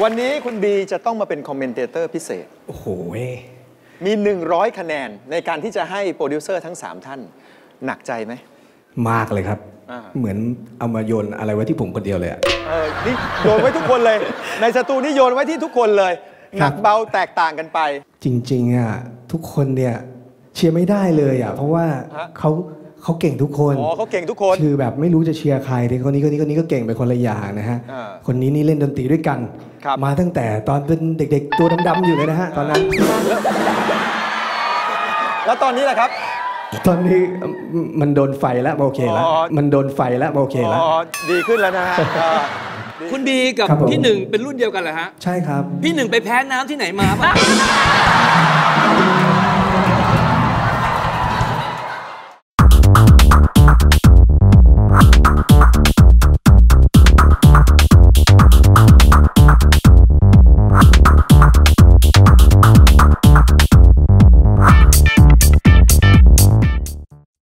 วันนี้คุณบีจะต้องมาเป็นคอมเมนเตเตอร์พิเศษ โอ้โห มี 100 คะแนนในการที่จะให้โปรดิวเซอร์ทั้ง 3 ท่าน หนักใจไหม มากเลยครับอ่าเหมือนเอามาโยนอะไรไว้ที่ผมคนเดียวเลยอะเออนี่โยนไว้ทุกคนเลย ในสตูนี่โยนไว้ที่ทุกคนเลยหครันับกเบาแตกต่างกันไป จริงๆอะทุกคนเนี่ยเชียร์ไม่ได้เลยอะเพราะว่าฮะเขา เขาเก่งทุกคนอ๋อเขาเก่งทุกคน คือแบบไม่รู้จะเชียร์ใครแต่คนนี้คนนี้คนนี้ก็เก่งไปคนละอย่างนะฮะอ่าคนนี้นี่เล่นดนตรีด้วยกันครับมาตั้งแต่ตอนเป็นเด็ก ๆ ตัวดำๆอยู่เลยนะฮะตอนนั้น แล้วตอนนี้แหละครับ ตอนนี้มันโดนไฟแล้วโอเคแล้วอ๋อมันโดนไฟแล้วโอเคแล้วอ๋อดีขึ้นแล้วนะฮะเออดีคุณบีกับครับผมพี่หนึ่งเป็นรุ่นเดียวกันเหรอฮะ ใช่ครับ พี่หนึ่งไปแพ้น้ำที่ไหนมาป่ะ